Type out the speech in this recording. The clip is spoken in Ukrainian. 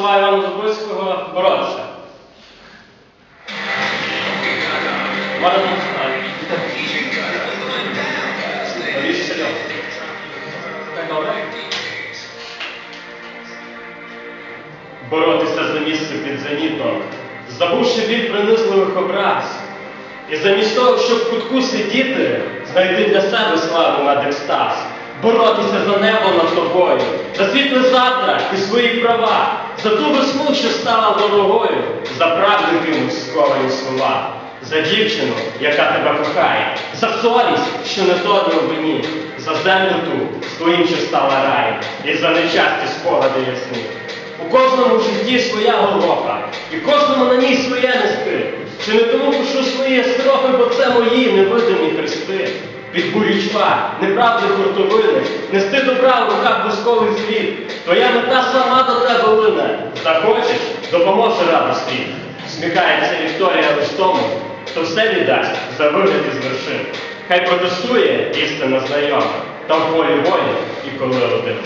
села Івана Зубицького боротися. Так добре? Боротися за місце під зенітом, забувши біль принизливих образ. І замість того, щоб в кутку сидіти, знайти для себе славу над екстаз, боротися за небо за світле завтра і свої права, за ту весну, що стала дорогою, за правду сковані слова, за дівчину, яка тебе кохає, за совість, що не тоне у вині, за землю ту, твоїм, що стала раєм, і за нечасті спогади ясні. У кожному житті своя голоха, і кожному на ній своє нести. Чи не тому пишу свої строфи, бо це мої невидимі хрести. Під бурічка, неправди хуртовини, нести добра в руках бусковий світ. Твоя мета сама до тебе лине. Захочеш, допоможе радості. Сміхається Вікторія лиш тому, хто все віддасть за вигляд із вершин. Хай протестує істина знайома, та в полі волі і коли один.